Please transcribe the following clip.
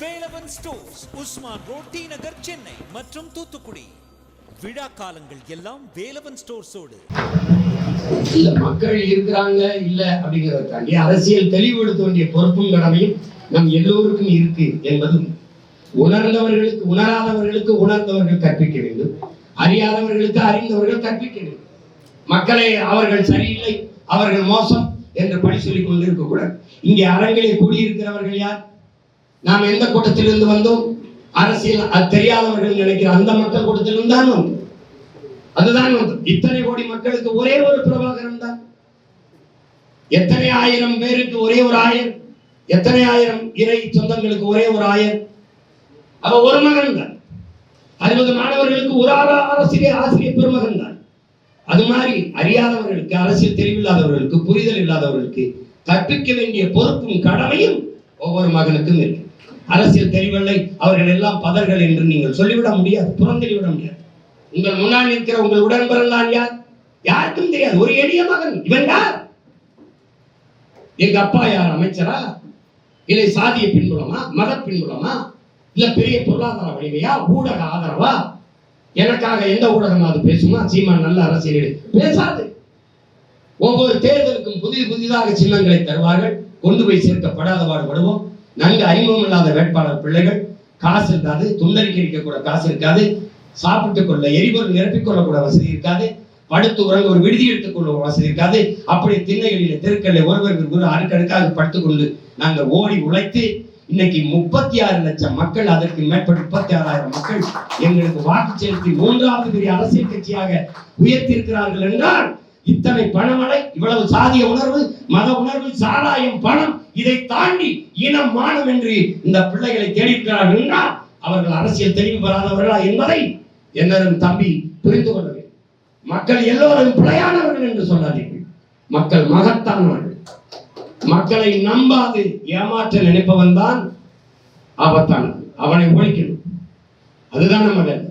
Velavan stores Usman road T Nagar Chennai மற்றும் தூத்துக்குடி. விழா காலங்கள் எல்லாம் வேலவன் ஸ்டோர்ஸோடு. இல்ல மக்கள் இருக்கிறாங்க இல்ல அப்படிங்கிறத தாண்டி அரசியல் தெளிவுபடுத்த வேண்டிய பொறுப்பும் கடமையும் நம் எல்லோருக்கும் இருக்கு என்பதும் உணர்ந்தவர்களுக்கு உணராதவர்களுக்கு உணர்ந்தவர்கள் கற்பிக்க வேண்டும். அறியாதவர்களுக்கு அறிந்தவர்கள் கற்பிக்க வேண்டும். மக்களை அவர்கள் சரியில்லை அவர்கள் மோசம் என்று பழி சொல்லிக் கொண்டிருக்க இருக்கக்கூடாது இங்கே அரங்கிலே கூடியிருக்கிறவர்கள் யார்? நாம் எந்த கூட்டத்திலிருந்து வந்தோம்? அரசியல் அது தெரியாதவர்கள் நினைக்கிற அந்த மக்கள் கூட்டத்திலிருந்து தான் வந்தோம். அதுதான் வந்து இத்தனை கோடி மக்களுக்கு ஒரே ஒரு பிரபாகரன் தான். எத்தனை ஆயிரம் பேருக்கு ஒரே ஒரு ஆயர்? எத்தனை ஆயிரம் இறை சொந்தங்களுக்கு ஒரே ஒரு ஆயர்? அவ ஒரு மகன் தான். அறுபது மாணவர்களுக்கு ஒரு ஆசிரியர் ஆசிரியர் பெருமகன் தான். அது மாதிரி அறியாதவர்களுக்கு அரசியல் தெளிவில்லாதவர்களுக்கு புரிதல் இல்லாதவர்களுக்கு கற்பிக்க வேண்டிய பொறுப்பும் கடமையும் ஒவ்வொரு மகனுக்கும் இருக்கு. அரசியல் தெரிவில்லை. அவர்கள் எல்லாம் பதர்கள் என்று நீங்கள் சொல்லிவிட முடியாது புறந்தெளிவிட முடியாது. உங்கள் முன்னால் இருக்கிற உங்கள் உடன்பிறந்தான் யார்? யாருக்கும் தெரியாது. ஒரு எளிய மகன். இவன் யார்? எங்க அப்பா யார்? அமைச்சரா? இல்லை சாதிய பின்புலமா? மத பின்புலமா? இல்ல பெரிய பொருளாதார வலிமையா? ஊடக ஆதரவா? எனக்காக எந்த ஊடகம் அது பேசுமா? சீமான் நல்ல அரசியல் பேசாது. ஒவ்வொரு தேர்தலுக்கும் புதிய புதிதாக சின்னங்களை தருவார்கள். கொண்டு போய் சேர்க்கப்படாத பாடுபடுவோம் நன்கு அறிமுகம் இல்லாத வேட்பாளர் பிள்ளைகள் காசு இருக்காது துண்டறிக்கை கூட காசு இருக்காது சாப்பிட்டுக் கொள்ள எரிபொருள் நிரப்பிக்கொள்ள கூட வசதி இருக்காது படுத்து உறங்க ஒரு விடுதி எடுத்துக்கொள்ள வசதி இருக்காது. அப்படி திண்ணைகளில் தெருக்கல்ல ஒருவருக்கு ஒரு அடுக்கடுக்காக படுத்துக்கொண்டு நாங்கள் ஓடி உழைத்து இன்னைக்கு முப்பத்தி ஆறு லட்சம் மக்கள் அதற்கு மேற்பட்ட முப்பத்தி ஆறாயிரம் மக்கள் எங்களுக்கு வாக்கு செலுத்தி மூன்றாவது பெரிய அரசியல் கட்சியாக உயர்த்தியிருக்கிறார்கள் என்றால் இத்தனை பணமழை இவ்வளவு சாதிய உணர்வு மத உணர்வு சாராயம் பணம் இதை தாண்டி இனம் மானம் என்று இந்த பிள்ளைகளை தேடியிருக்கிறார்கள் என்றால் அவர்கள் அரசியல் தெளிவு பெறாதவர்களா என்பதை என்னரும் தம்பி புரிந்து கொள்ள வேண்டும். மக்கள் எல்லோரும் பிழையானவர்கள் என்று சொல்லாதீர்கள். மக்கள் மகத்தானவர்கள். மக்களை நம்பாது ஏமாற்ற நினைப்பவன் தான் ஆபத்தானது அவனை ஒழிக்கணும். அதுதான் நம்ம வேலை.